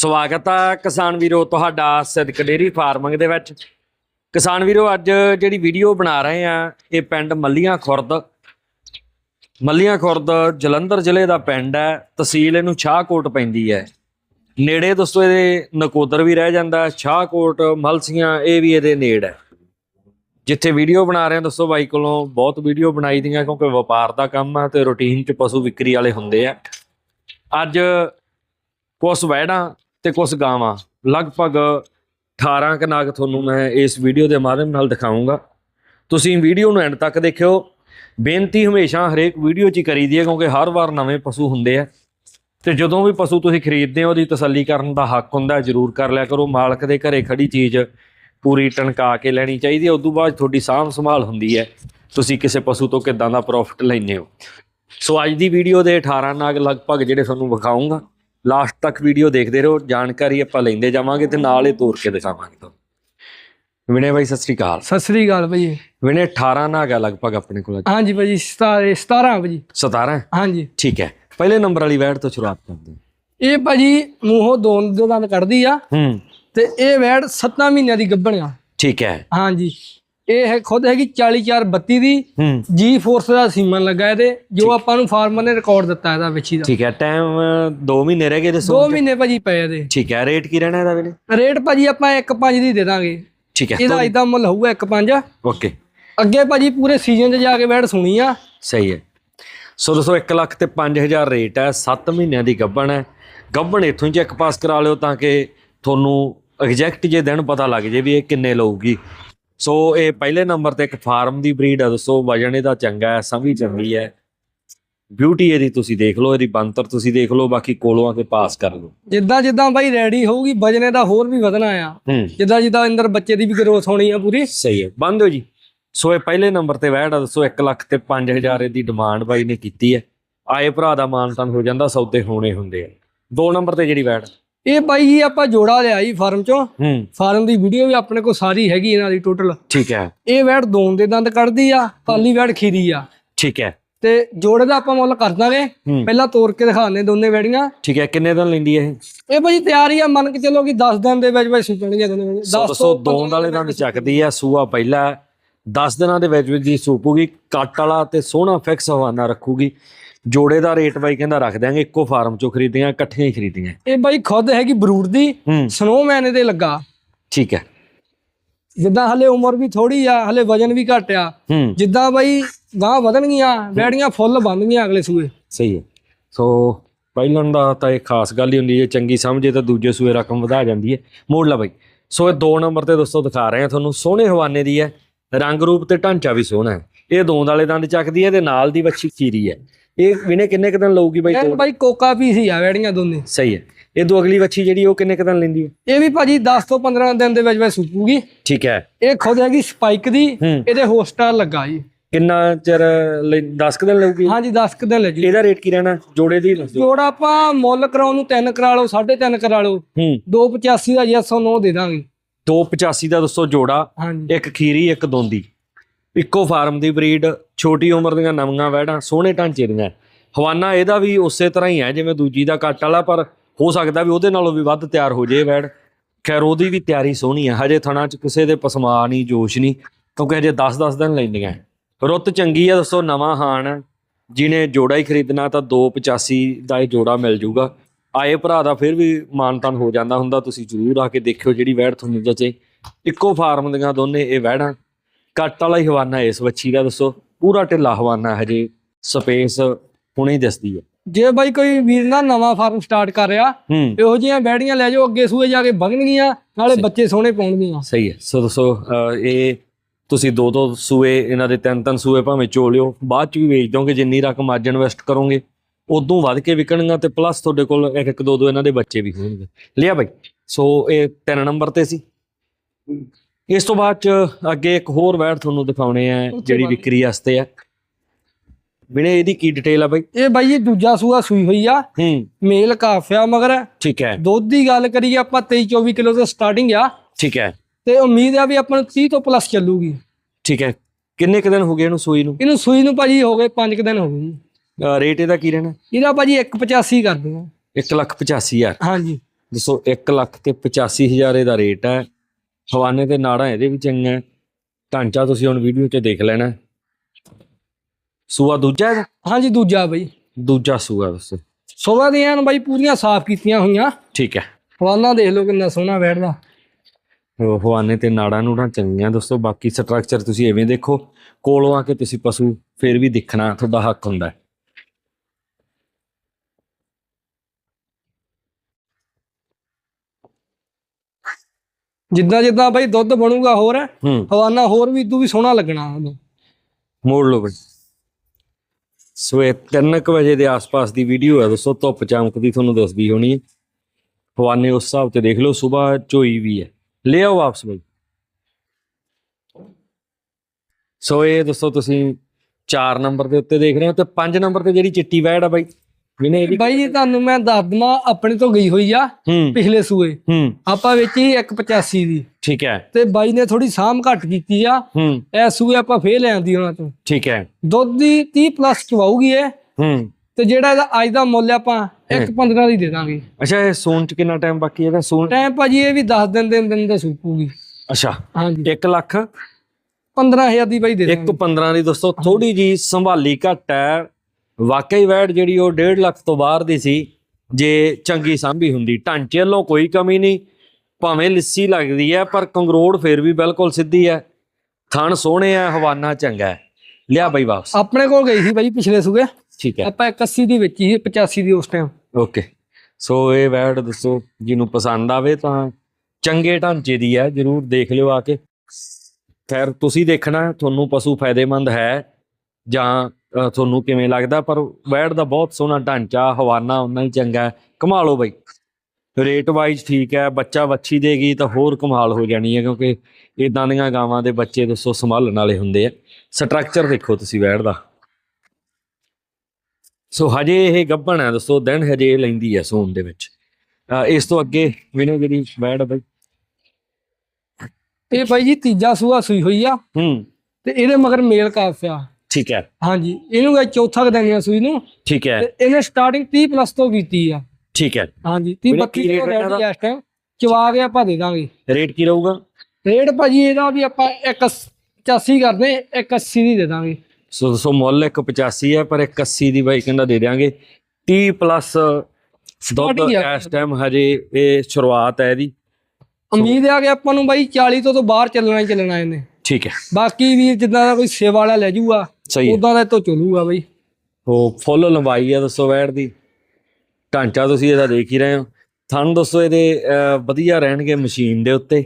ਸਵਾਗਤ ਆ ਕਿਸਾਨ ਵੀਰੋ ਤੁਹਾਡਾ ਸਿਦਕ ਡੇਰੀ ਫਾਰਮਿੰਗ ਦੇ ਵਿੱਚ। ਕਿਸਾਨ ਵੀਰੋ ਅੱਜ ਜਿਹੜੀ ਵੀਡੀਓ ਬਣਾ ਰਹੇ ਆ ਇਹ ਪਿੰਡ ਮੱਲੀਆਂ ਖੁਰਦ। ਮੱਲੀਆਂ ਖੁਰਦ ਜਲੰਧਰ ਜ਼ਿਲ੍ਹੇ ਦਾ ਪਿੰਡ ਹੈ ਤਹਿਸੀਲ ਇਹਨੂੰ ਸ਼ਾਹਕੋਟ ਪੈਂਦੀ ਹੈ। ਨੇੜੇ ਦੋਸਤੋ ਇਹਦੇ ਨਕੋਦਰ ਵੀ ਰਹਿ ਜਾਂਦਾ ਹੈ, ਸ਼ਾਹਕੋਟ ਮਲਸੀਆਂ ਇਹ ਵੀ ਇਹਦੇ ਨੇੜ ਹੈ। ਜਿੱਥੇ ਵੀਡੀਓ ਬਣਾ ਰਹੇ ਹਾਂ ਦੋਸਤੋ ਬਾਈ ਕੋਲੋਂ ਬਹੁਤ ਵੀਡੀਓ ਬਣਾਈ ਦੀਆਂ ਕਿਉਂਕਿ ਵਪਾਰ ਦਾ ਕੰਮ ਆ ਤੇ ਰੁਟੀਨ 'ਚ ਪਸ਼ੂ ਵਿਕਰੀ ਵਾਲੇ ਹੁੰਦੇ ਆ। ਅੱਜ ਕੁਛ ਵੈੜਾਂ ਤੇ ਕੁਛ ਗਾਵਾਂ। ਲਗਭਗ 18 ਕ ਨਾਗ ਤੁਹਾਨੂੰ ਮੈਂ ਇਸ ਵੀਡੀਓ ਦੇ ਮਾਧਿਅਮ ਨਾਲ ਦਿਖਾਉਂਗਾ ਤੁਸੀਂ ਵੀਡੀਓ ਨੂੰ ਐਂਡ ਤੱਕ ਦੇਖਿਓ। ਬੇਨਤੀ ਹਮੇਸ਼ਾ ਹਰੇਕ ਵੀਡੀਓ 'ਚ ਹੀ ਕਰੀਦੀ ਹੈ ਕਿਉਂਕਿ ਹਰ ਵਾਰ ਨਵੇਂ ਪਸ਼ੂ ਹੁੰਦੇ ਆ। ਤੇ ਜਦੋਂ ਵੀ ਪਸ਼ੂ ਤੁਸੀਂ ਖਰੀਦਦੇ ਹੋ, ਉਹਦੀ ਤਸੱਲੀ ਕਰਨ ਦਾ ਹੱਕ ਹੁੰਦਾ, ਜ਼ਰੂਰ ਕਰ ਲਿਆ ਕਰੋ। ਮਾਲਕ ਦੇ ਘਰੇ ਖੜੀ ਚੀਜ਼ ਪੂਰੀ ਟਣਕਾ ਕੇ ਲੈਣੀ ਚਾਹੀਦੀ ਹੈ। ਉਦੋਂ ਬਾਅਦ ਤੁਹਾਡੀ ਸਾਂਭ ਸੰਭਾਲ ਹੁੰਦੀ ਹੈ। ਤੁਸੀਂ ਕਿਸੇ ਪਸ਼ੂ ਤੋਂ ਕਿੱਦਾਂ ਦਾ ਪ੍ਰੋਫਿਟ ਲੈਂਦੇ ਹੋ। ਸੋ ਅੱਜ ਦੀ ਵੀਡੀਓ ਦੇ 18 ਨਾਗ ਲਗਭਗ ਜਿਹੜੇ ਤੁਹਾਨੂੰ ਵਿਖਾਉਂਗਾ ਲਾਸਟ ਤੱਕ ਵੀਡੀਓ ਦੇਖਦੇ ਰਹੋ ਜਾਣਕਾਰੀ ਆਪਾਂ ਲੈਂਦੇ ਜਾਵਾਂਗੇ ਤੇ ਨਾਲ ਹੀ ਤੋਰ ਕੇ ਦਿਖਾਵਾਂਗੇ ਤੁਹਾਨੂੰ। ਵਿਨੇ ਬਾਈ ਸਤਿ ਸ੍ਰੀ ਅਕਾਲ। ਸਤਿ ਸ੍ਰੀ ਅਕਾਲ ਭਾਜੀ ਵਿਨੇ 18 ਨਾਗ ਲਗਭਗ ਆਪਣੇ ਕੋਲ ਹਾਂਜੀ ਭਾਜੀ 17 17 ਭਾਜੀ 17 ਹਾਂਜੀ। ਠੀਕ ਹੈ। ਪਹਿਲੇ ਨੰਬਰ ਵਾਲੀ ਵੈਟ ਤੋਂ ਸ਼ੁਰੂਆਤ ਕਰਦੇ ਇਹ ਭਾਜੀ ਮੂੰਹੋਂ ਦੋ ਦੋ ਦੰਦ ਕੱਢਦੀ ਆ ਹੂੰ। ਤੇ ਇਹ ਵੈੜ 7 ਮਹੀਨਿਆਂ ਦੀ ਗੱਭਣ ਆ। ਠੀਕ ਹੈ। ਹਾਂਜੀ। ਇਹ ਹੈ ਖੁਦ ਹੈਗੀ 40432 ਦੀ ਹੂੰ। ਜੀ ਫੋਰਸ ਦਾ ਸੀਮਨ ਲੱਗਾ ਇਹਦੇ ਜੋ ਆਪਾਂ ਨੂੰ ਫਾਰਮਰ ਨੇ ਰਿਕਾਰਡ ਦਿੱਤਾ ਇਹਦਾ ਵਿੱਚੀ ਦਾ। ਠੀਕ ਹੈ ਟਾਈਮ 2 ਮਹੀਨੇ ਰਹਿ ਗਏ ਦੱਸੋ 2 ਮਹੀਨੇ ਭਾਜੀ ਪਏ ਇਹਦੇ। ਠੀਕ ਹੈ ਰੇਟ ਕੀ ਰਹਿਣਾ ਇਹਦਾ ਵੀਰੇ? ਰੇਟ ਭਾਜੀ ਆਪਾਂ 1.5 ਦੀ ਦੇ ਦਾਂਗੇ। ਠੀਕ ਹੈ ਇਹਦਾ ਇਦਾਂ ਮੁੱਲ ਹੋਊਗਾ 1.5 ਓਕੇ। ਅੱਗੇ ਭਾਜੀ ਪੂਰੇ ਸੀਜ਼ਨ 'ਚ ਜਾ ਕੇ ਵੈੜ ਸੁਣੀ ਆ। ਸਹੀ ਹੈ। ਸੋ ਦੋਸਤੋ 1 ਲੱਖ ਤੇ 5000 ਰੇਟ ਹੈ 7 ਮਹੀਨਿਆਂ ਦੀ ਗੱਭਣ ਹੈ। ਗੱਭਣ ਇੱਥੋਂ ਹੀ ਚੈੱਕ ਪਾਸ ਕਰਾ ਲਿਓ ਤਾਂ ਕਿ ਤੁਹਾਨੂੰ ਐਗਜ਼ੈਕਟ ਜੇ ਦਿਨ ਪਤਾ ਲੱਗ ਜੇ ਵੀ ਇਹ ਕਿੰਨੇ ਲਊਗੀ। ਸੋ ਇਹ ਪਹਿਲੇ ਨੰਬਰ ਤੇ ਇੱਕ ਫਾਰਮ ਦੀ ਬਰੀਡ ਹੈ ਦੋਸਤੋ ਵਜਨ ਇਹਦਾ ਚੰਗਾ ਹੈ ਸਮੀ ਚੰਗੀ ਹੈ। ਬਿਊਟੀ ਇਹਦੀ ਤੁਸੀਂ ਦੇਖ ਲਓ ਇਹਦੀ ਬੰਤਰ ਤੁਸੀਂ ਦੇਖ ਲਓ ਬਾਕੀ ਕੋਲੋਂ ਆ ਕੇ ਪਾਸ ਕਰ ਲਓ। ਜਿੱਦਾਂ ਜਿੱਦਾਂ ਭਾਈ ਰੈਡੀ ਹੋਊਗੀ ਵਜਨੇ ਦਾ ਹੋਰ ਵੀ ਵਧਣਾ ਆ। ਹੂੰ। ਜਿੱਦਾਂ ਜਿੱਦਾਂ ਅੰਦਰ ਬੱਚੇ ਦੀ ਵੀ ਗਰੋਥ ਹੋਣੀ ਆ ਪੂਰੀ। ਸਹੀ ਹੈ ਬੰਦ ਹੋ ਜੀ। ਸੋ ਇਹ ਪਹਿਲੇ ਨੰਬਰ ਤੇ ਵੈੜ ਆ ਦੱਸੋ 1 ਲੱਖ ਤੇ 5000 ਦੀ ਡਿਮਾਂਡ ਬਾਈ ਨੇ ਕੀਤੀ ਹੈ। ਆਏ ਭਰਾ ਦਾ ਮਾਨਤਨ ਹੋ ਜਾਂਦਾ ਸੌਦੇ ਹੋਣੇ ਹੁੰਦੇ ਆ। ਦੋ ਨੰਬਰ ਤੇ ਜਿਹੜੀ ਵੈੜ ਇਹ ਬਾਈ ਜੀ ਆਪਾਂ ਜੋੜਾ ਲਿਆ ਜੀ ਫਾਰਮ ਚੋਂ। ਹੂੰ। ਫਾਰਮ ਦੀ ਵੀਡੀਓ ਵੀ ਆਪਣੇ ਕੋਲ ਸਾਰੀ ਹੈਗੀ ਇਹਨਾਂ ਦੀ ਟੋਟਲ ਠੀਕ ਹੈ। ਇਹ ਵੈੜ ਦੋਨ ਦੇ ਦੰਦ ਕੱਢਦੀ ਆ ਪਾਲੀ ਵੈੜ ਖੀਰੀ ਆ। ਠੀਕ ਹੈ। ਤੇ ਜੋੜੇ ਦਾ ਆਪਾਂ ਮੁੱਲ ਕਰ ਦਾਂਗੇ। ਪਹਿਲਾਂ ਤੋੜ ਕੇ ਦਿਖਾਣੇ ਦੋਨੇ ਵੈੜੀਆਂ। ਠੀਕ ਹੈ ਕਿੰਨੇ ਦਿਨ ਲੈਂਦੀ ਹੈ ਇਹ? ਇਹ ਭਾਜੀ ਤਿਆਰ ਆ ਮੰਨ ਕੇ ਚੱਲੋ ਕਿ 10 ਦਿਨ ਦੇ ਵਿੱਚ ਵਿੱਚ ਸੁਪਣਗੇ ਦੋਨੇ ਵੈੜੀਆਂ। ਸੋ 10 ਦੱਸੋ ਤੋਂ ਦੋ ਵਾਲੇ ਦੰਦ ਚੱਕਦੀ ਹੈ ਸੂਆ ਪਹਿਲਾ 10 ਦਿਨਾਂ ਦੇ ਵਿੱਚ ਵਿੱਚ ਦੀ ਸੂਪੂਗੀ ਕੱਟ ਵਾਲਾ ਤੇ ਸੋਹਣਾ ਫਿਕਸ ਹਵਾਨਾ ਰੱਖੂਗੀ। ਜੋੜੇ ਦਾ ਰੇਟ ਬਾਈ ਕਹਿੰਦਾ ਰੱਖ ਦਿਆਂਗੇ ਇੱਕੋ ਫਾਰਮ ਚੋਂ ਖਰੀਦੀਆਂ ਇਕੱਠੀਆਂ ਹੀ ਖਰੀਦੀਆਂ। ਇਹ ਬਾਈ ਖੁਦ ਹੈਗੀ ਬਰੂਟ ਦੀ ਸਨੋਮੈਨ ਇਹਦੇ ਲੱਗਾ। ਠੀਕ ਹੈ। ਜਿੱਦਾਂ ਹਲੇ ਉਮਰ ਵੀ ਥੋੜੀ ਆ ਹਲੇ ਵਜਨ ਵੀ ਘੱਟ ਆ ਜਿੱਦਾਂ ਬਾਈ ਗਾਂ ਵਧਣਗੀਆਂ ਵੈੜੀਆਂ ਫੁੱਲ ਬਣਨਗੀਆਂ ਅਗਲੇ ਸੂਏ। ਸਹੀ ਹੈ। ਸੋ ਪਹਿਲਣ ਦਾ ਤਾਂ ਇਹ ਖਾਸ ਗੱਲ ਹੀ ਹੁੰਦੀ ਹੈ ਚੰਗੀ ਸਮਝੇ ਤਾਂ ਦੂਜੇ ਸੂਏ ਰਕਮ ਵਧਾ ਜਾਂਦੀ ਹੈ। ਮੋੜ ਲਾ ਬਾਈ। ਸੋ ਇਹ ਦੋ ਨੰਬਰ ਤੇ ਦੋਸਤੋ ਦਿਖਾ ਰਹੇ ਹਾਂ ਤੁਹਾਨੂੰ ਸੋਹਣੇ ਹਵਾਨੇ ਦੀ ਹੈ। ਰੰਗ ਰੂਪ ਤੇ ਢਾਂਚਾ ਵੀ ਸੋਹਣਾ ਹੈ। ਇਹ ਦੋਂਦ ਵਾਲੇ ਦੰਦ ਚੱਕਦੀ ਹੈ ਤੇ ਨਾਲ ਦੀ ਵੱਛੀ ਚੀਰੀ ਹੈ। ਇਹ ਵਿਨੇ ਕਿੰਨੇ ਕੁ ਦਿਨ ਲਊਗੀ ਬਾਈ ਤੋੜ ਬਾਈ ਕੋਕਾ ਪੀਸ ਹੀ ਆ ਵੈੜੀਆਂ ਦੋਨੇ। ਸਹੀ ਹੈ। ਇਹ ਦੋ ਅਗਲੀ ਵੱਛੀ ਜਿਹੜੀ ਉਹ ਕਿੰਨੇ ਕੁ ਦਿਨ ਲੈਂਦੀ ਹੈ? ਇਹ ਵੀ ਭਾਜੀ 10 ਤੋਂ 15 ਦਿਨ ਦੇ ਵਿੱਚ ਵਿੱਚ ਸੁੱਕੂਗੀ। ਠੀਕ ਹੈ। ਇਹ ਖੁਦ ਹੈਗੀ ਸਪਾਈਕ ਦੀ ਹੂੰ। ਇਹਦੇ ਹੋਸਟਰ ਲੱਗਾ ਜੀ। ਕਿੰਨਾ ਚਿਰ 10 ਕੁ ਦਿਨ ਲਊਗੀ? ਹਾਂਜੀ 10 ਕੁ ਦਿਨ ਲੈ ਜੀ ਇਹਦਾ ਰੇਟ ਕੀ ਰਹਿਣਾ? ਜੋੜੇ ਦੀ ਦੱਸ ਦਿਓ। ਜੋੜਾ ਆਪਾਂ ਮੁੱਲ ਕਰਾਉਣ ਨੂੰ 3 ਕਰਾ ਲਓ 3.5 ਕਰਾ ਲਓ। ਹੂੰ। 285 ਦਾ ਜੀ 109 ਦੇ ਦਾਂਗੇ। 285 ਦਾ ਦੋਸਤੋ ਜੋੜਾ। ਹਾਂਜੀ। ਇੱਕ ਖੀਰੀ ਇੱਕ ਦੋਂਦੀ। ਇੱਕੋ ਫਾਰਮ ਦੀ ਬਰੀਡ, ਛੋਟੀ ਉਮਰ ਦੀਆਂ ਨਵੀਆਂ ਵੈੜਾਂ ਸੋਹਣੇ ਢਾਂਚੇ ਦੀਆਂ। ਹਵਾਨਾ ਇਹਦਾ ਵੀ ਉਸੇ ਤਰ੍ਹਾਂ ਹੀ ਹੈ, ਜਿਵੇਂ ਦੂਜੀ ਦਾ ਕੱਟ ਵਾਲਾ, ਪਰ ਹੋ ਸਕਦਾ ਵੀ ਉਹਦੇ ਨਾਲੋਂ ਵੀ ਵੱਧ ਤਿਆਰ ਹੋ ਜੇ ਇਹ ਵੈੜ ਖੈਰ, ਉਹਦੀ ਵੀ ਤਿਆਰੀ ਸੋਹਣੀ ਹੈ, ਹਜੇ ਥਣਾ ਚ ਕਿਸੇ ਦੇ ਪਸਮਾ ਨਹੀਂ, ਜੋਸ਼ ਨਹੀਂ, ਕਿਉਂਕਿ ਹਜੇ 10-10 ਦਿਨ ਲੈਂਦੀਆਂ। ਰੁੱਤ ਚੰਗੀ ਹੈ, ਦੱਸੋ ਨਵਾਂ ਹਾਣ ਹੈ। ਜਿਹਨੇ ਜੋੜਾ ਹੀ ਖਰੀਦਣਾ ਤਾਂ 285 ਦਾ ਇਹ ਜੋੜਾ ਮਿਲ ਜੂਗਾ। ਆਏ ਭਰਾ ਦਾ ਫਿਰ ਵੀ ਮਾਨਤਨ ਹੋ ਜਾਂਦਾ ਹੁੰਦਾ, ਤੁਸੀਂ ਜਰੂਰ ਆ ਕੇ ਦੇਖਿਓ ਜਿਹੜੀ ਵੈੜ ਤੁਹਾਨੂੰ ਜਚੇ। ਇੱਕੋ ਫਾਰਮ ਦੀਆਂ ਦੋਨੇ ਇਹ ਵੈੜਾਂ ਕੱਟ ਵਾਲਾ ਹੀ ਹਵਾਨਾ ਇਸ ਵੱਛੀ ਦਾ ਦੱਸੋ। ਪੂਰਾ ਢਿੱਲਾ ਹਵਾਨਾ ਹਜੇ ਸਪੇਸ ਹੁਣੇ ਹੀ ਦਿਸਦੀ ਹੈ। ਜੇ ਬਾਈ ਕੋਈ ਵੀਰ ਨਾ ਨਵਾਂ ਫਾਰਮ ਸਟਾਰਟ ਕਰ ਰਿਹਾ ਹੂੰ। ਇਹੋ ਜਿਹੀਆਂ ਬੈੜੀਆਂ ਲੈ ਜਾਓ ਅੱਗੇ ਸੂਏ ਜਾ ਕੇ ਵਗਣਗੀਆਂ ਨਾਲੇ ਬੱਚੇ ਸੋਹਣੇ ਪਾਉਣਗੀਆਂ। ਸਹੀ ਹੈ। ਸੋ ਅਹ ਇਹ ਤੁਸੀਂ ਦੋ ਦੋ ਸੂਏ ਇਹਨਾਂ ਦੇ ਤਿੰਨ ਤਿੰਨ ਸੂਏ ਭਾਵੇਂ ਚੋਲਿਓ ਬਾਅਦ ਚ ਵੀ ਵੇਚ ਦੋਗੇ ਜਿੰਨੀ ਰਕਮ ਅੱਜ ਇਨਵੈਸਟ ਕਰੋਗੇ ਉਦੋਂ ਵੱਧ ਕੇ ਵਿਕਣਗੀਆਂ ਤੇ ਪਲੱਸ ਤੁਹਾਡੇ ਕੋਲ ਇੱਕ ਇੱਕ ਦੋ ਦੋ ਇਹਨਾਂ ਦੇ ਬੱਚੇ ਵੀ ਹੋਣਗੇ। ਲਿਆ ਬਾਈ। ਸੋ ਇਹ ਤਿੰਨ ਨੰਬਰ ਤੇ ਸੀ। ਇਸ ਤੋਂ ਬਾਅਦ ਚ ਅੱਗੇ ਇੱਕ ਹੋਰ ਵੈੜ ਤੁਹਾਨੂੰ ਦਿਖਾਉਣੇ ਆ ਜਿਹੜੀ। ਵਿਕਰੀ ਵਾਸਤੇ ਆ। ਵਿਨੇ ਇਹਦੀ ਕੀ ਡਿਟੇਲ ਆ ਬਾਈ? ਇਹ ਬਾਈ ਇਹ ਦੂਜਾ ਸੂਆ ਸੂਈ ਹੋਈ ਆ। ਹੂੰ। ਮੇਲ ਕਾਫਿਆ ਮਗਰ। ਠੀਕ ਹੈ। ਦੁੱਧ ਦੀ ਗੱਲ ਕਰੀਏ ਆਪਾਂ 23 24 ਕਿਲੋ ਤੋਂ ਸਟਾਰਟਿੰਗ ਆ। ਠੀਕ ਹੈ। ਤੇ ਉਮੀਦ ਆ ਵੀ ਆਪਾਂ ਨੂੰ 30 ਤੋਂ ਪਲੱਸ ਚੱਲੂਗੀ। ਠੀਕ ਹੈ। ਕਿੰਨੇ ਕੁ ਦਿਨ ਹੋ ਗਏ ਇਹਨੂੰ ਸੂਈ ਨੂੰ? ਇਹਨੂੰ ਸੂਈ ਨੂੰ ਭਾਜੀ ਹੋ ਗਏ 5 ਦਿਨ ਹੋ ਗਏ। ਰੇਟ ਇਹਦਾ ਕੀ ਰਹਿਣਾ? ਇਹਦਾ ਭਾਜੀ 185 ਕਰ ਦੂੰਗਾ 185000 ਹਾਂਜੀ। ਦੱਸੋ 1 ਲੱਖ ਤੇ 85000 ਇਹਦਾ ਰੇਟ ਹੈ ਹਵਾਨੇ ਤੇ ਨਾੜਾਂ ਇਹਦੇ ਵੀ ਚੰਗਾ। ਢਾਂਚਾ ਤੁਸੀਂ ਹੁਣ ਵੀਡੀਓ 'ਚ ਦੇਖ ਲੈਣਾ ਸੂਆ ਦੂਜਾ ਹੈ ਹਾਂਜੀ ਦੂਜਾ ਬਾਈ। ਦੂਜਾ ਸੂਆ ਦੱਸੋ। ਸੋਲਾਂ ਦੀਆਂ ਐਨ ਬਾਈ ਪੂਰੀਆਂ ਸਾਫ਼ ਕੀਤੀਆਂ ਹੋਈਆਂ। ਠੀਕ ਹੈ ਹਵਾਨਾ ਦੇਖ ਲਓ ਕਿੰਨਾ ਸੋਹਣਾ ਬੈਠਦਾ। ਉਹ ਹਵਾਨੇ ਤੇ ਨਾੜਾਂ ਨੂੜਾਂ ਚੰਗੀਆਂ ਦੋਸਤੋ। ਬਾਕੀ ਸਟਰਕਚਰ ਤੁਸੀਂ ਐਵੇਂ ਦੇਖੋ। ਕੋਲੋਂ ਆ ਕੇ ਤੁਸੀਂ ਪਸ਼ੂ ਫਿਰ ਵੀ ਦੇਖਣਾ ਤੁਹਾਡਾ ਹੱਕ ਹੁੰਦਾ ਹੈ ਜਿੱਦਾਂ ਜਿੱਦਾਂ ਬਾਈ ਦੁੱਧ ਬਣੂਗਾ ਹੋਰ ਹੂੰ। ਹਵਾਨਾ ਹੋਰ ਵੀ ਇਦੂ ਵੀ ਸੋਹਣਾ ਲੱਗਣਾ ਉਹਨੂੰ। ਮੋੜ ਲਓ ਬਈ। ਸੋ ਇਹ ਤਿੰਨ ਕੁ ਵਜੇ ਦੇ ਆਸ-ਪਾਸ ਦੀ ਵੀਡੀਓ ਹੈ ਦੋਸਤੋ ਧੁੱਪ ਚਮਕਦੀ ਤੁਹਾਨੂੰ ਦੱਸਦੀ ਹੋਣੀ ਹੈ। ਹਵਾਨੇ ਉਸ ਹਿਸਾਬ ਤੇ ਦੇਖ ਲਓ ਸਵੇਰ ਝੋਈ ਵੀ ਹੈ। ਲੈ ਆਓ ਵਾਪਸ ਬਈ। ਸੋ ਇਹ ਦੋਸਤੋ ਤੁਸੀਂ 4 ਨੰਬਰ ਦੇ ਉੱਤੇ ਦੇਖ ਰਹੇ ਹੋ ਤੇ 5 ਨੰਬਰ ਤੇ ਜਿਹੜੀ ਚਿੱਟੀ ਵੈੜ ਆ ਬਾਈ ਵਿਨੇ ਇਹਦੀ ਬਾਈ ਜੀ ਤੁਹਾਨੂੰ ਮੈਂ ਦੱਸ ਦਵਾਂ ਆਪਣੇ ਤੋਂ ਗਈ ਹੋਈ ਆ ਹੂੰ। ਪਿਛਲੇ ਸੂਏ। ਹੂੰ। ਆਪਾਂ ਵੇਚੀ 185 ਦੀ। ਠੀਕ ਹੈ। ਤੇ ਬਾਈ ਨੇ ਥੋੜੀ ਸਾਂਭ ਘੱਟ ਕੀਤੀ ਆ। ਹੂੰ। ਇਹ ਸੂਏ ਆਪਾਂ ਫੇਰ ਲੈਂਦੀ ਉਹਨਾਂ ਤੋਂ। ਠੀਕ ਹੈ। ਦੁੱਧ ਦੀ 30 ਪਲੱਸ ਚਵਾਉਗੀ ਇਹ। ਹੂੰ। ਤੇ ਜਿਹੜਾ ਇਹਦਾ ਅੱਜ ਦਾ ਮੁੱਲ ਆਪਾਂ 1.15 ਦੀ ਦੇ ਦਾਂਗੇ। ਅੱਛਾ ਇਹ ਸੂਣ ਚ ਕਿੰਨਾ ਟਾਈਮ ਬਾਕੀ ਹੈਗਾ ਸੂਣ ਟਾਈਮ ਭਾਜੀ ਇਹ ਵੀ 10 ਦਿਨ ਦੇ ਦਿਨ ਦੇ ਸੂਪੂਗੀ। ਅੱਛਾ। ਹਾਂਜੀ। 1 ਲੱਖ? 15000 ਦੀ ਬਾਈ ਦੇ ਦਾਂਗੇ। 15 ਦੀ ਦੋਸਤੋ ਥੋੜੀ ਜੀ ਸੰਭਾਲੀ ਘੱਟ ਹੈ। ਵਾਕਈ ਵੈਟ ਜਿਹੜੀ ਉਹ 1.5 ਲੱਖ ਤੋਂ ਬਾਹਰ ਦੀ ਸੀ ਜੇ ਚੰਗੀ ਸਾਂਭੀ ਹੁੰਦੀ। ਢਾਂਚੇ ਵੱਲੋਂ ਕੋਈ ਕਮੀ ਨਹੀਂ ਭਾਵੇਂ ਲਿੱਸੀ ਲੱਗਦੀ ਹੈ ਪਰ ਕੰਗਰੋੜ ਫੇਰ ਵੀ ਬਿਲਕੁਲ ਸਿੱਧੀ ਹੈ। ਥਣ ਸੋਹਣੇ ਆ ਹਵਾਨਾ ਚੰਗਾ ਹੈ। ਲਿਆ ਬਈ ਵਾਪਸ। ਆਪਣੇ ਕੋਲ ਗਈ ਸੀ ਬਾਈ ਪਿਛਲੇ ਸੂਏ। ਠੀਕ ਹੈ। ਆਪਾਂ 81 ਦੀ ਵੇਚੀ ਸੀ 85 ਦੀ ਉਸ ਟਾਈਮ ਓਕੇ। ਸੋ ਇਹ ਵੈਟ ਦੱਸੋ ਜਿਹਨੂੰ ਪਸੰਦ ਆਵੇ ਤਾਂ ਚੰਗੇ ਢਾਂਚੇ ਦੀ ਹੈ ਜਰੂਰ ਦੇਖ ਲਿਓ ਆ ਕੇ। ਖੈਰ ਤੁਸੀਂ ਦੇਖਣਾ ਤੁਹਾਨੂੰ ਪਸ਼ੂ ਫਾਇਦੇਮੰਦ ਹੈ। ਜਾਂ ਤੁਹਾਨੂੰ ਕਿਵੇਂ ਲੱਗਦਾ? ਪਰ ਵੈਟ ਦਾ ਬਹੁਤ ਸੋਹਣਾ ਢਾਂਚਾ ਹਵਾਨਾ ਉਹਨਾਂ ਹੀ ਚੰਗਾ ਹੈ। ਕਮਾ ਲਓ ਬਾਈ। ਰੇਟ ਵਾਈਜ਼ ਠੀਕ ਹੈ ਬੱਚਾ ਵੱਛੀ ਦੇਗੀ ਤਾਂ ਹੋਰ ਕਮਾਲ ਹੋ ਜਾਣੀ ਹੈ ਕਿਉਂਕਿ ਇਦਾਂ ਦੀਆਂ ਗਾਵਾਂ ਦੇ ਬੱਚੇ ਦੱਸੋ ਸੰਭਾਲਣ ਵਾਲੇ ਹੁੰਦੇ ਆ। ਸਟਰਕਚਰ ਦੇਖੋ ਤੁਸੀਂ ਵੈਟ ਦਾ। ਸੋ ਹਜੇ ਇਹ ਗੱਭਣ ਹੈ ਦੋਸਤੋ ਦਿਨ ਹਜੇ ਲੈਂਦੀ ਹੈ ਸੋਨ ਦੇ ਵਿੱਚ। ਇਸ ਤੋਂ ਅੱਗੇ ਵਿਨੋ ਜਿਹੜੀ ਬੈਡ ਬਈ। ਇਹ ਬਾਈ ਜੀ ਤੀਜਾ ਸੂਆ ਸੂਈ ਹੋਈ ਆ। ਹੂੰ। ਤੇ ਇਹਦੇ ਮਗਰ ਮੇਲ ਕਾਫਿਆ ਠੀਕ ਹੈ। ਹਾਂਜੀ ਇਹਨੂੰ ਇਹ ਚੌਥਾ ਕਦਾਂਗੇ ਸੂਈ ਨੂੰ। ਠੀਕ ਹੈ। ਤੇ ਇਹਨੇ ਸਟਾਰਟਿੰਗ 30 ਪਲੱਸ ਤੋਂ ਕੀਤੀ ਆ। ਠੀਕ ਹੈ। ਹਾਂਜੀ 30 ਵੀਰੇ 32 ਕੀ ਰੇਟ ਤੋਂ ਇਸ ਟਾਈਮ ਚਵਾ ਕੇ ਆਪਾਂ ਦੇ ਦਾਂਗੇ। ਰੇਟ ਕੀ ਰਹੂਗਾ? ਰੇਟ ਭਾਜੀ ਇਹਦਾ ਵੀ ਆਪਾਂ 185 ਕਰਦੇ 180 ਦੀ ਦੇ ਦਾਂਗੇ। ਸੋ ਸੋ ਮੁੱਲ ਇੱਕ 85 ਹੈ ਪਰ ਇੱਕ 80 ਦੀ ਬਾਈ ਕਹਿੰਦਾ ਦੇ ਦਿਆਂਗੇ। 30 ਪਲੱਸ ਦੁੱਧ Starting ਆ। ਇਸ ਟਾਈਮ ਹਜੇ ਇਹ ਸ਼ੁਰੂਆਤ ਹੈ ਇਹਦੀ। ਉਮੀਦ ਹੈ ਕਿ ਆਪਾਂ ਨੂੰ ਬਾਈ 40 ਤੋਂ ਤੋਂ ਬਾਹਰ ਚੱਲਣਾ ਹੀ ਚੱਲਣਾ ਇਹਨੇ। ਠੀਕ ਹੈ। ਬਾਕੀ ਵੀ ਜਿੱਦਾਂ ਦਾ ਕੋਈ ਸੇਵਾ ਵਾਲਾ ਲੈ ਜਾਊਗਾ ਸਹੀ ਹੈ। ਉਦਾਂ ਦਾ ਤੋਂ ਚੱਲੂਗਾ ਬਾਈ। ਉਹ ਫੁੱਲ ਲੰਬਾਈ ਹੈ ਦੱਸੋ ਵੈੜ ਦੀ। ਢਾਂਚਾ ਤੁਸੀਂ ਇਹਦਾ ਦੇਖ ਹੀ ਰਹੇ ਹੋ। ਥਣ ਦੱਸੋ ਇਹਦੇ ਵਧੀਆ ਰਹਿਣਗੇ ਮਸ਼ੀਨ ਦੇ ਉੱਤੇ।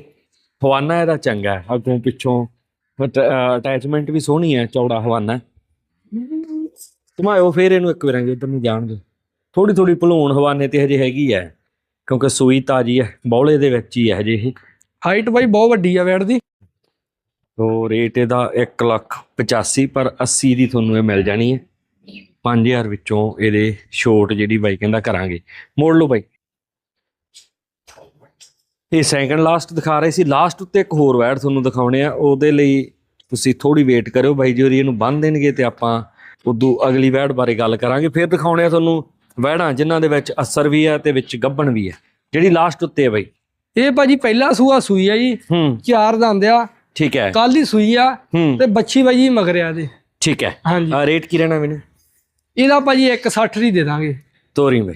ਹਵਾਨਾ ਇਹਦਾ ਚੰਗਾ ਹੈ। ਅੱਗੋਂ ਪਿੱਛੋਂ ਅਟੈਚਮੈਂਟ ਵੀ ਸੋਹਣੀ ਹੈ ਚੌੜਾ ਹਵਾਨਾ। ਘੁਮਾਇਓ ਫੇਰ ਇਹਨੂੰ ਇੱਕ ਵਾਰ ਇੱਧਰ ਨੂੰ ਜਾਣ ਦਿਓ। ਥੋੜੀ ਥੋੜੀ ਭਲੂਣ ਹਵਾਨੇ ਤੇ ਹਜੇ ਹੈਗੀ ਹੈ। ਕਿਉਂਕਿ ਸੂਈ ਤਾਜੀ ਹੈ ਬੌਲੇ ਦੇ ਵਿੱਚ ਹੀ ਹੈ ਹਜੇ ਇਹ। ਹਾਈਟ ਬਾਈ ਬਹੁਤ ਵੱਡੀ ਆ ਵੇੜ ਦੀ। ਤੋ ਰੇਟ ਇਹਦਾ 1 ਲੱਖ 85 ਪਰ 80 ਦੀ ਤੁਹਾਨੂੰ ਇਹ ਮਿਲ ਜਾਣੀ ਹੈ। 5000 ਵਿੱਚੋਂ ਇਹਦੇ ਛੋਟ ਜਿਹੜੀ ਬਾਈ ਕਹਿੰਦਾ ਕਰਾਂਗੇ। ਮੋੜ ਲਓ ਬਾਈ। ਇਹ ਸੈਕੰਡ ਲਾਸਟ ਦਿਖਾ ਰਹੇ ਸੀ। ਲਾਸਟ ਉੱਤੇ ਇੱਕ ਹੋਰ ਵੈਡ ਤੁਹਾਨੂੰ ਦਿਖਾਉਣੇ ਆ। ਉਹਦੇ ਲਈ ਤੁਸੀਂ ਥੋੜੀ ਵੇਟ ਕਰਿਓ ਬਾਈ ਜੀ ਹੋਰੀ ਇਹਨੂੰ ਬੰਨ ਦੇਣਗੇ ਤੇ ਆਪਾਂ ਉਦੋਂ ਅਗਲੀ ਵੈਡ ਬਾਰੇ ਗੱਲ ਕਰਾਂਗੇ। ਫਿਰ ਦਿਖਾਉਣੇ ਆ ਤੁਹਾਨੂੰ ਵੈੜਾਂ ਜਿਨ੍ਹਾਂ ਦੇ ਵਿੱਚ ਅਸਰ ਵੀ ਹੈ ਤੇ ਵਿੱਚ ਗੱਭਣ ਵੀ ਹੈ। ਜਿਹੜੀ ਲਾਸਟ ਉੱਤੇ ਹੈ ਬਾਈ। ਇਹ ਭਾਜੀ ਪਹਿਲਾ ਸੂਆ ਸੂਈ ਆ ਜੀ। ਚਾਰ ਦੰਦ ਆ। ਠੀਕ ਹੈ। ਕੱਲ ਹੀ ਸੂਈ ਆ ਹੂੰ। ਤੇ ਬੱਚੀ ਬਾਈ ਮਗਰਿਆ ਦੇ ਠੀਕ ਹੈ। ਹਾਂਜੀ। ਆ ਰੇਟ ਕੀ ਰਹਿਣਾ ਮੈਨੂੰ? ਇਹਦਾ ਭਾਜੀ 160 ਦੀ ਦੇ ਦਾਂਗੇ। ਤੋਰੀ ਬਾਈ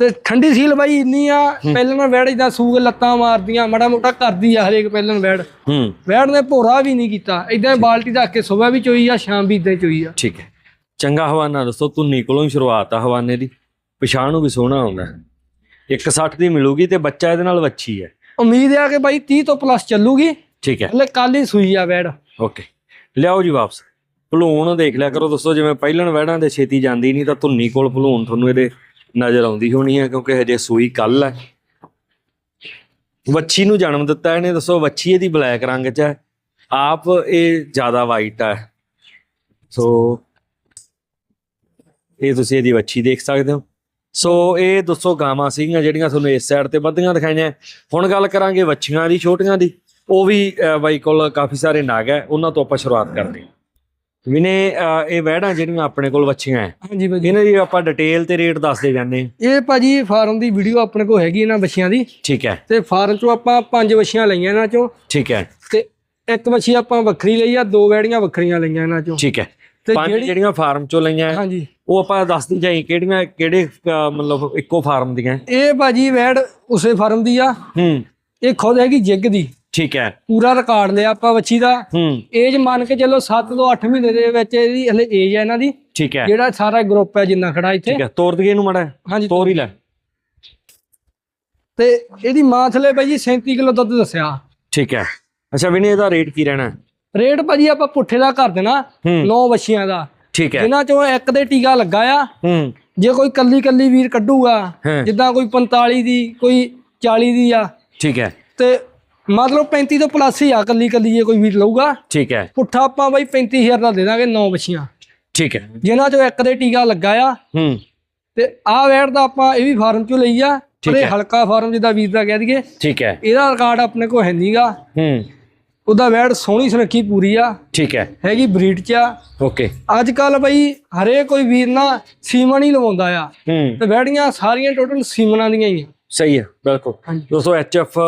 ਤੇ ਠੰਡੀ ਸੀਲ ਬਾਈ ਇੰਨੀ ਆ ਪਹਿਲਾਂ ਨਾ ਵੈੜ ਇਦਾਂ ਸੂਗ ਲੱਤਾਂ ਮਾਰਦੀਆਂ ਮਾੜਾ ਮੋਟਾ ਕਰਦੀ ਆ ਹਰੇਕ ਪਹਿਲਾਂ ਵੈੜ। ਹੂੰ। ਵੈੜ ਨੇ ਭੋਰਾ ਵੀ ਨਹੀਂ ਕੀਤਾ। ਇਦਾਂ ਹੀ ਬਾਲਟੀ ਰੱਖ ਕੇ ਸਵੇਰ ਵੀ ਚੋਈ ਆ ਸ਼ਾਮ ਵੀ ਇਦਾਂ ਹੀ ਚੋਈ ਆ। ਠੀਕ ਹੈ। ਚੰਗਾ ਹਵਾਨਾ ਦੱਸੋ ਧੁੰਨੀ ਕੋਲੋਂ ਹੀ ਸ਼ੁਰੂਆਤ ਆ ਹਵਾਨੇ ਦੀ। ਪਛਾਣ ਨੂੰ ਵੀ ਸੋਹਣਾ ਆਉਂਦਾ। 160 ਦੀ ਮਿਲੂਗੀ ਤੇ ਬੱਚਾ ਇਹਦੇ ਨਾਲ ਵੱਛੀ ਹੈ। ਉਮੀਦ ਆ ਕਿ ਬਾਈ 30 ਤੋਂ ਪਲੱਸ ਚੱਲੂਗੀ। ਠੀਕ ਹੈ। ਹਲੇ ਕੱਲ ਹੀ ਸੂਈ ਆ ਵੈੜ। ਓਕੇ। ਲਿਆਓ ਜੀ ਵਾਪਸ। ਭਲੂਣ ਦੇਖ ਲਿਆ ਕਰੋ ਦੋਸਤੋ ਜਿਵੇਂ ਪਹਿਲਣ ਵਹਿੜਾਂ ਦੇ ਛੇਤੀ ਜਾਂਦੀ ਨਹੀਂ ਤਾਂ ਧੁੰਨੀ ਕੋਲ ਭਲੂਣ ਤੁਹਾਨੂੰ ਇਹਦੇ ਨਜ਼ਰ ਆਉਂਦੀ ਹੋਣੀ ਹੈ ਕਿਉਂਕਿ ਹਜੇ ਸੂਈ ਕੱਲ ਹੈ। ਵੱਛੀ ਨੂੰ ਜਨਮ ਦਿੱਤਾ ਇਹਨੇ ਦੱਸੋ ਵੱਛੀ ਇਹਦੀ ਬਲੈਕ ਰੰਗ 'ਚ ਹੈ। ਆਪ ਇਹ ਜ਼ਿਆਦਾ ਵਾਈਟ ਹੈ। ਸੋ ਇਹ ਤੁਸੀਂ ਇਹਦੀ ਵੱਛੀ ਦੇਖ ਸਕਦੇ ਹੋ। ਸੋ ਇਹ ਦੱਸੋ ਗਾਵਾਂ ਸੀਗੀਆਂ ਜਿਹੜੀਆਂ ਤੁਹਾਨੂੰ ਇਸ ਸਾਈਡ ਤੇ ਵੱਧੀਆਂ ਦਿਖਾਈਆਂ। ਹੁਣ ਗੱਲ ਕਰਾਂਗੇ ਵੱਛੀਆਂ ਦੀ ਛੋਟੀਆਂ ਦੀ। ਉਹ ਵੀ ਬਾਈ ਕੋਲ ਕਾਫੀ ਸਾਰੇ ਨਾਗ ਹੈ ਉਹਨਾਂ ਤੋਂ ਆਪਾਂ ਸ਼ੁਰੂਆਤ ਕਰਦੇ ਹਾਂ। ਵਿਨੇ ਇਹ ਵਹਿੜਾਂ ਜਿਹੜੀਆਂ ਆਪਣੇ ਕੋਲ ਵੱਛੀਆਂ ਹੈ ਹਾਂਜੀ ਭਾਜੀ। ਇਹਨਾਂ ਦੀ ਆਪਾਂ ਡਿਟੇਲ ਤੇ ਰੇਟ ਦੱਸਦੇ ਜਾਂਦੇ। ਇਹ ਭਾਜੀ ਫਾਰਮ ਦੀ ਵੀਡੀਓ ਆਪਣੇ ਕੋਲ ਹੈਗੀ ਇਹਨਾਂ ਬੱਚਿਆਂ ਦੀ। ਠੀਕ ਹੈ। ਤੇ ਫਾਰਮ ਚੋਂ ਆਪਾਂ ਪੰਜ ਬੱਚੀਆਂ ਲਈਆਂ ਇਹਨਾਂ ਚੋਂ। ਠੀਕ ਹੈ। ਤੇ ਇੱਕ ਬੱਚੀ ਆਪਾਂ ਵੱਖਰੀ ਲਈ ਆ ਦੋ ਵੈੜੀਆਂ ਵੱਖਰੀਆਂ ਲਈਆਂ ਇਹਨਾਂ ਚੋਂ। ਠੀਕ ਹੈ। ਤੇ ਜਿਹੜੀਆਂ ਫਾਰਮ ਚੋਂ ਲਈਆਂ ਹਾਂਜੀ। ਉਹ ਆਪਾਂ ਦੱਸਦੀ ਜਾਈ ਕਿਹੜੀਆਂ ਕਿਹੜੇ ਮਤਲਬ ਇੱਕੋ ਫਾਰਮ ਦੀਆਂ? ਇਹ ਭਾਜੀ ਵੈੜ ਉਸੇ ਫਾਰਮ ਦੀ ਆ। ਹੂੰ। ਇਹ ਖੁਦ ਹੈਗੀ ਜਿੱਗ ਦੀ। ਠੀਕ ਹੈ। ਪੂਰਾ ਰਿਕਾਰਡ ਲਿਆ ਆਪਾਂ ਬੱਚੀ ਦਾ। ਹੂੰ। ਏਜ ਮੰਨ ਕੇ ਚੱਲੋ 7 ਤੋਂ 8 ਮਹੀਨੇ ਦੇ ਵਿੱਚ ਇਹਦੀ ਹਲੇ ਏਜ ਹੈ ਇਹਨਾਂ ਦੀ। ਠੀਕ ਹੈ। ਜਿਹੜਾ ਸਾਰਾ ਗਰੁੱਪ ਹੈ ਜਿੰਨਾ ਖੜਾ ਇੱਥੇ। ਠੀਕ ਹੈ ਤੋਰ ਦਈਏ ਇਹਨੂੰ ਮੜਾ ਹਾਂਜੀ ਤੋਰ ਹੀ ਲੈ। ਤੇ ਇਹਦੀ ਮਾਂ ਥਲੇ ਭਾਈ ਜੀ 37 ਕਿਲੋ ਦੁੱਧ ਦੱਸਿਆ। ਠੀਕ ਹੈ। ਅੱਛਾ ਵਿਨੇ ਇਹਦਾ ਰੇਟ ਕੀ ਰਹਿਣਾ? ਰੇਟ ਭਾਜੀ ਆਪਾਂ ਪੁੱਠੇ ਦਾ ਕਰ ਦੇਣਾ ਨੌ ਬੱਚੀਆਂ ਦਾ। ਠੀਕ ਹੈ। ਜਿਨ੍ਹਾਂ ਚੋਂ ਇੱਕ ਦੇ ਟੀਕਾ ਲੱਗਾ ਆ। ਹੂੰ। ਜੇ ਕੋਈ ਕੱਲੀ ਕੱਲੀ ਵੀਰ ਕੱਢੂਗਾ ਜਿੱਦਾਂ ਕੋਈ 45 ਦੀ ਕੋਈ 40 ਦੀ ਆ। ਠੀਕ ਹੈ। ਤੇ ਮਤਲਬ 35 ਤੋਂ ਪਲੱਸ ਹੀ ਆ ਕੱਲੀ ਕੱਲੀ ਜੇ ਕੋਈ ਵੀਰ ਲਊਗਾ। ਠੀਕ ਹੈ। ਪੁੱਠਾ ਆਪਾਂ ਬਾਈ 35000 ਦਾ ਦੇ ਦਾਂਗੇ ਨੌ ਬੱਚੀਆਂ। ਠੀਕ ਹੈ। ਜਿਨ੍ਹਾਂ ਚੋਂ ਇੱਕ ਦੇ ਟੀਕਾ ਲੱਗਾ ਆ। ਹੂੰ। ਤੇ ਆਹ ਵੈੜ ਦਾ ਆਪਾਂ ਇਹ ਵੀ ਫਾਰਮ ਚੋਂ ਲਈ ਆ। ਪਰ ਇਹ। ਹਲਕਾ ਫਾਰਮ ਜਿੱਦਾਂ ਵੀਰ ਦਾ ਕਹਿ ਦਈਏ। ਠੀਕ ਹੈ। ਇਹਦਾ ਰਿਕਾਰਡ ਆਪਣੇ ਕੋਲ ਹੈ ਨਹੀਂਗਾ। ਹੂੰ। ਉਹਦਾ ਵੈੜ ਸੋਹਣੀ ਸੁਨੱਖੀ ਪੂਰੀ ਆ। ਠੀਕ ਹੈ। ਹੈਗੀ ਬਰੀਡ ਚ ਆ। ਓਕੇ। ਅੱਜ ਕੱਲ ਬਈ ਹਰੇਕ ਕੋਈ ਵੀਰ ਨਾ ਸੀਮਨ ਹੀ ਲਵਾਉਂਦਾ ਆ। ਤੇ ਵੈੜੀਆਂ ਸਾਰੀਆਂ ਟੋਟਲ ਸੀਮਨਾਂ ਦੀਆਂ ਹੀ ਆ। ਸਹੀ ਹੈ ਬਿਲਕੁਲ। ਦੋਸਤੋ ਐਚਐਫ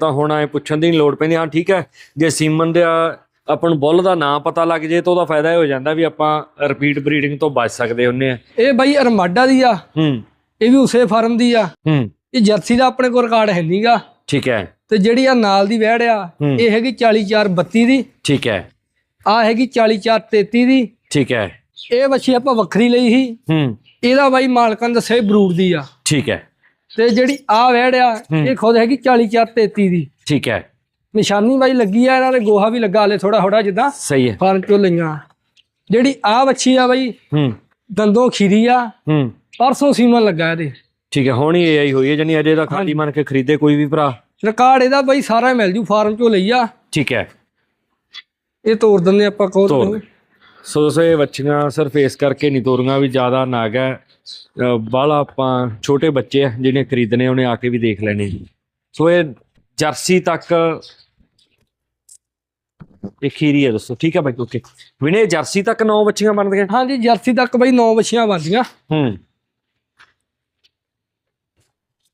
ਤਾਂ ਹੁਣ ਐ ਪੁੱਛਣ ਦੀ ਲੋੜ ਪੈਂਦੀ। ਹਾਂ ਠੀਕ ਹੈ ਜੇ ਸੀਮਨ ਦਾ ਆਪਾਂ ਨੂੰ ਬੁੱਲ ਦਾ ਨਾਂ ਪਤਾ ਲੱਗ ਜੇ ਤਾਂ ਉਹਦਾ ਫਾਇਦਾ ਇਹ ਹੋ ਜਾਂਦਾ ਵੀ ਆਪਾਂ ਰਿਪੀਟ ਬਰੀਡਿੰਗ ਤੋਂ ਬਚ ਸਕਦੇ ਹੁੰਨੇ ਆ। ਇਹ ਬਈ ਅਰਮਾਡਾ ਦੀ ਆ। ਹੂੰ। ਇਹ ਵੀ ਉਸੇ ਫਾਰਮ ਦੀ ਆ। ਹੂੰ। ਇਹ ਜਰਸੀ ਦਾ ਆਪਣੇ ਕੋਲ ਰਿਕਾਰਡ ਹੈ ਨਹੀਂਗਾ ਠੀਕ ਹੈ। ਤੇ ਜਿਹੜੀ ਆ ਨਾਲ ਦੀ ਵੈੜ ਆ। ਇਹ ਹੈਗੀ 40432 ਦੀ। ਠੀਕ ਹੈ। ਆ ਹੈਗੀ 40433 ਦੀ। ਠੀਕ ਹੈ। ਇਹ ਵੱਛੀ ਆਪਾਂ ਵੱਖਰੀ ਲਈ ਸੀ। ਹੂੰ। ਇਹਦਾ ਬਾਈ ਮਾਲਕਾਂ ਦੱਸੇ ਬਰੂਡ ਦੀ ਆ। ਠੀਕ ਹੈ। ਤੇ ਜਿਹੜੀ ਆ ਵੈੜ ਆ ਇਹ ਖੁਦ ਹੈਗੀ 40433 ਦੀ। ਠੀਕ ਹੈ। ਨਿਸ਼ਾਨੀ ਬਾਈ ਲੱਗੀ ਆ ਇਹਨਾਂ ਦੇ ਗੋਹਾ ਵੀ ਲੱਗਾ ਹਲੇ ਥੋੜਾ ਥੋੜਾ ਜਿੱਦਾਂ ਸਹੀ ਹੈ। ਫਾਰਮ ਚੋਂ ਲਈਆਂ। ਜਿਹੜੀ ਆ ਵੱਛੀ ਆ ਬਾਈ ਹੂੰ। ਦੰਦੋਂ ਖੀਰੀ ਆ ਹੂੰ। ਪਰਸੋਂ ਸੀਮਨ ਲੱਗਾ ਇਹਦੇ। ਠੀਕ ਹੈ ਹੁਣ ਹੀ ਆਈ ਹੋਈ ਹੈ ਜਾਨੀ ਅਜੇ ਦਾ ਖਾਲੀ ਮੰਨ ਕੇ ਖਰੀਦੇ ਕੋਈ ਵੀ ਭਰਾ। ਰਿਕਾਰਡ ਇਹਦਾ ਬਾਈ ਸਾਰਾ ਮਿਲ ਜੂ ਫਾਰਮ ਚੋਂ ਲਈ ਆ। ਠੀਕ ਹੈ। ਇਹ ਤੋੜ ਦਿੰਦੇ ਆਪਾਂ ਕੋਲ। ਸੋ ਦੋਸਤੋ ਇਹ ਬੱਚੀਆਂ ਸਿਰਫ ਇਸ ਕਰਕੇ ਨਹੀਂ ਤੋਰੀਆਂ ਵੀ ਜ਼ਿਆਦਾ ਨਾਗ ਹੈ। ਬਾਲਾ ਆਪਾਂ ਛੋਟੇ ਬੱਚੇ ਆ ਜਿਹਨੇ ਖਰੀਦਣੇ ਉਹਨੇ ਆ ਕੇ ਵੀ ਦੇਖ ਲੈਣੇ। ਸੋ ਇਹ ਜਰਸੀ ਤੱਕ ਇਹ ਖੀਰੀ ਹੈ ਦੋਸਤੋ ਠੀਕ ਹੈ ਬਾਈ ਓਕੇ ਵਿਨੇ ਜਰਸੀ ਤੱਕ ਨੌ ਬੱਚੀਆਂ ਬਣਦੀਆਂ? ਹਾਂਜੀ ਜਰਸੀ ਤੱਕ ਬਾਈ 9 ਬੱਛੀਆਂ ਬਣਦੀਆਂ। ਹੂੰ।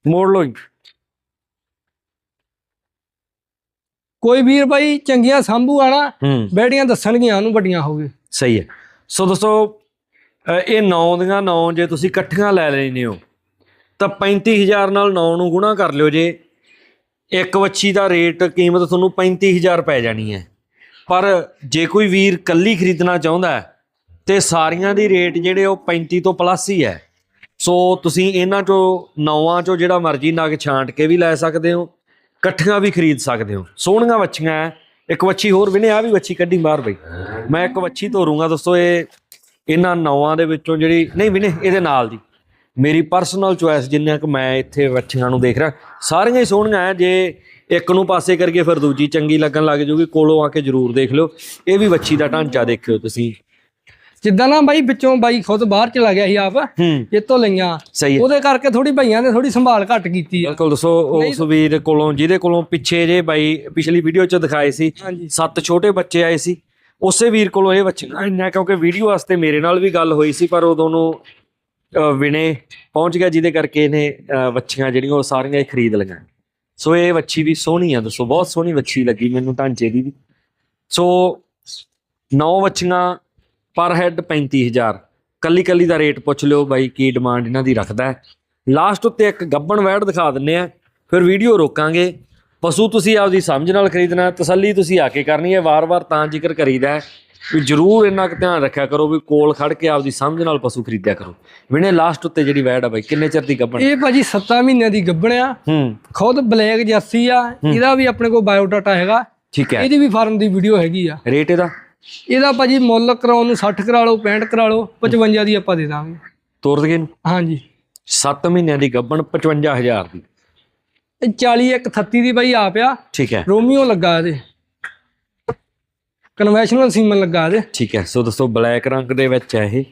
ਮੋੜ ਲੋ ਕੋਈ ਵੀਰ ਬਾਈ ਚੰਗੀਆਂ ਸੰਭੂ ਆਣਾ ਬੈੜੀਆਂ ਦੱਸਣਗੀਆਂ ਉਹਨੂੰ ਵੱਡੀਆਂ ਹੋਵੇ ਸਹੀ ਹੈ। ਸੋ ਦੋਸਤੋ ਇਹ 9 ਦੀਆਂ 9 ਜੇ ਤੁਸੀਂ ਇਕੱਠੀਆਂ ਲੈ ਲੈਣੇ ਹੋ ਤਾਂ 35000 ਨਾਲ 9 ਨੂੰ ਗੁਣਾ ਕਰ ਲਿਓ ਜੇ। ਇੱਕ ਵੱਛੀ ਦਾ ਰੇਟ ਕੀਮਤ ਤੁਹਾਨੂੰ 35000 ਪੈ ਜਾਣੀ ਹੈ। ਪਰ ਜੇ ਕੋਈ ਵੀਰ ਕੱਲੀ ਖਰੀਦਣਾ ਚਾਹੁੰਦਾ ਹੈ, ਤੇ ਸਾਰੀਆਂ ਦੀ ਰੇਟ ਜਿਹੜੇ ਉਹ 35 ਤੋਂ ਪਲੱਸ ਹੀ ਹੈ। ਸੋ ਤੁਸੀਂ ਇਹਨਾਂ ਚੋਂ ਨੌਵਾਂ ਚੋਂ ਜਿਹੜਾ ਮਰਜ਼ੀ ਨਗ ਛਾਂਟ ਕੇ ਵੀ ਲੈ ਸਕਦੇ ਹੋ ਇਕੱਠੀਆਂ ਵੀ ਖਰੀਦ ਸਕਦੇ ਹੋ। ਸੋਹਣੀਆਂ ਵੱਛੀਆਂ ਹੈ। ਇੱਕ ਵੱਛੀ ਹੋਰ ਵੀ ਨੇ ਆ ਵੀ ਵੱਛੀ ਕੱਢੀ ਬਾਹਰ ਬਈ। ਮੈਂ ਇੱਕ ਵੱਛੀ ਤੋਰੂੰਗਾ ਦੋਸਤੋ, ਇਹ ਇਹਨਾਂ ਨੌਵਾਂ ਦੇ ਵਿੱਚੋਂ ਜਿਹੜੀ, ਨਹੀਂ ਵੀ ਇਹਦੇ ਨਾਲ ਦੀ। ਮੇਰੀ ਪਰਸਨਲ ਚੁਆਇਸ ਜਿੰਨਾ ਕਿ ਮੈਂ ਇੱਥੇ ਵੱਛੀਆਂ ਨੂੰ ਦੇਖ ਰਿਹਾ, ਸਾਰੀਆਂ ਹੀ ਸੋਹਣੀਆਂ ਜੇ ਇੱਕ ਨੂੰ ਪਾਸੇ ਕਰਕੇ ਫਿਰ ਦੂਜੀ ਚੰਗੀ ਲੱਗਣ ਲੱਗ ਜੂਗੀ, ਕੋਲੋਂ ਆ ਕੇ ਜਰੂਰ ਦੇਖ ਲਿਓ। ਇਹ ਵੀ ਵੱਛੀ ਦਾ ਢਾਂਚਾ ਦੇਖਿਓ ਤੁਸੀਂ। ਜਿੱਦਾਂ ਨਾ ਬਾਈ ਵਿੱਚੋਂ ਬਾਈ ਖੁਦ ਬਾਹਰ ਚਲਾ ਗਿਆ ਸੀ ਆਪ ਹੂੰ। ਜਿੱਤੋਂ ਲਈਆਂ। ਸਹੀ ਹੈ। ਉਹਦੇ ਕਰਕੇ ਥੋੜੀ ਭਈਆਂ ਨੇ ਥੋੜੀ ਸੰਭਾਲ ਘੱਟ ਕੀਤੀ ਆ। ਬਿਲਕੁਲ ਦੱਸੋ ਉਸ ਵੀਰ ਕੋਲੋਂ ਜਿਹਦੇ ਕੋਲੋਂ ਪਿੱਛੇ ਜੇ ਬਾਈ ਪਿਛਲੀ ਵੀਡੀਓ 'ਚ ਦਿਖਾਏ ਸੀ ਸੱਤ ਛੋਟੇ ਬੱਚੇ ਆਏ ਸੀ ਉਸੇ ਵੀਰ ਕੋਲੋਂ ਇਹ ਬੱਚੀਆਂ ਇੰਨਾ ਕਿਉਂਕਿ ਵੀਡੀਓ ਵਾਸਤੇ ਮੇਰੇ ਨਾਲ ਵੀ ਗੱਲ ਹੋਈ ਸੀ ਪਰ ਉਦੋਂ ਨੂੰ ਵਿਨੇ ਪਹੁੰਚ ਗਿਆ ਜਿਹਦੇ ਕਰਕੇ ਇਹਨੇ ਬੱਚੀਆਂ ਜਿਹੜੀਆਂ ਉਹ ਸਾਰੀਆਂ ਹੀ ਖਰੀਦ ਲਈਆਂ। ਸੋ ਇਹ ਬੱਚੀ ਵੀ ਸੋਹਣੀ ਆ ਦੱਸੋ ਬਹੁਤ ਸੋਹਣੀ ਬੱਚੀ ਲੱਗੀ ਮੈਨੂੰ ਢਾਂਚੇ ਦੀ ਵੀ। ਸੋ ਨੌ ਬੱਚੀਆਂ ਪਰ ਹੈਡ 35000 ਕੱਲੀ ਕੱਲੀ ਦਾ ਰੇਟ ਪੁੱਛ ਲਿਓ ਬਾਈ ਕੀ ਡਿਮਾਂਡ ਇਹਨਾਂ ਦੀ ਰੱਖਦਾ ਹੈ। ਲਾਸਟ ਉੱਤੇ ਇੱਕ ਗੱਬਣ ਵੈੜ ਦਿਖਾ ਦਿੰਨੇ ਆ। ਫਿਰ ਵੀਡੀਓ ਰੋਕਾਂਗੇ। ਪਸ਼ੂ ਤੁਸੀਂ ਆਪਦੀ ਸਮਝ ਨਾਲ ਖਰੀਦਣਾ ਤਸੱਲੀ ਤੁਸੀਂ ਆ ਕੇ ਕਰਨੀ ਹੈ। ਵਾਰ-ਵਾਰ ਤਾਂ ਜ਼ਿਕਰ ਕਰੀਦਾ ਵੀ ਜਰੂਰ ਇੰਨਾ ਕੁ ਧਿਆਨ ਰੱਖਿਆ ਕਰੋ ਵੀ ਕੋਲ ਖੜ ਕੇ ਆਪਦੀ ਸਮਝ ਨਾਲ ਪਸ਼ੂ ਖਰੀਦਿਆ ਕਰੋ। ਵਿਨੇ ਲਾਸਟ ਉੱਤੇ ਜਿਹੜੀ ਵੈੜ ਆ ਬਾਈ ਕਿੰਨੇ ਚਿਰ ਦੀ ਗੱਬਣ? ਇਹ ਭਾਜੀ 7 ਮਹੀਨਿਆਂ ਦੀ ਗੱਭਣ ਆ। ਖੁਦ ਬਲੈਕ ਜਰਸੀ ਆ। ਇਹਦਾ ਵੀ ਆਪਣੇ ਕੋਲ ਬਾਇਓਡਾਟਾ ਹੈਗਾ। ਠੀਕ ਹੈ। ਇਹਦੀ ਵੀ ਫਾਰਮ ਦੀ ਵੀਡੀਓ ਹੈਗੀ ਆ। ਰੇਟ ਇਹਦਾ? ਇਹਦਾ ਭਾਜੀ ਮੁੱਲ ਕਰਾਉਣ ਨੂੰ 60 ਕਰਾ ਲਓ 65 ਕਰਾ ਲਓ 55 ਦੀ ਆਪਾਂ ਦੇ ਦਾਂਗੇ। ਤੋਰ ਦਈਏ ਨੂੰ ਹਾਂਜੀ। 7 ਮਹੀਨਿਆਂ ਦੀ ਗੱਬਣ 55000 ਦੀ। ਇਹ 40 ਇੱਕ 38 ਦੀ ਬਾਈ ਆ। ਪਿਆ ਠੀਕ ਹੈ। ਰੋਮੀਓ ਲੱਗਾ ਇਹਦੇ। ਕਨਵੈਨਸ਼ਨਲ ਸੀਮਨ ਲੱਗਾ ਇਹਦੇ। ਠੀਕ ਹੈ ਸੋ ਦੋਸਤੋ ਬਲੈਕ ਰੰਗ ਦੇ ਵਿੱਚ ਹੈ ਇਹ?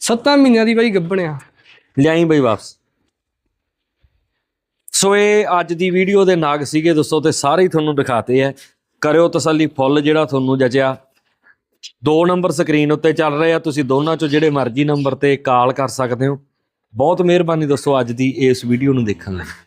7 ਮਹੀਨਿਆਂ ਦੀ ਬਾਈ ਗੱਭਣ ਆ। ਲਿਆਈ ਬਈ ਵਾਪਸ। ਸੋ ਇਹ ਅੱਜ ਦੀ ਵੀਡੀਓ ਦੇ ਨਾਗ ਸੀਗੇ ਦੋਸਤੋ ਤੇ ਸਾਰੇ ਹੀ ਤੁਹਾਨੂੰ ਦਿਖਾਤੇ ਆ। ਕਰਿਓ ਤਸੱਲੀ, ਫੁੱਲ ਜਿਹੜਾ ਤੁਹਾਨੂੰ ਜਚਿਆ। ਦੋ ਨੰਬਰ ਸਕਰੀਨ ਉੱਤੇ ਚੱਲ ਰਹੇ ਆ, ਤੁਸੀਂ ਦੋਨਾਂ ਚੋਂ ਜਿਹੜੇ ਮਰਜ਼ੀ ਨੰਬਰ ਤੇ ਕਾਲ ਕਰ ਸਕਦੇ ਹੋ। ਬਹੁਤ ਮਿਹਰਬਾਨੀ ਦੱਸੋ ਅੱਜ ਦੀ ਇਸ ਵੀਡੀਓ ਨੂੰ ਦੇਖਣ ਲਈ।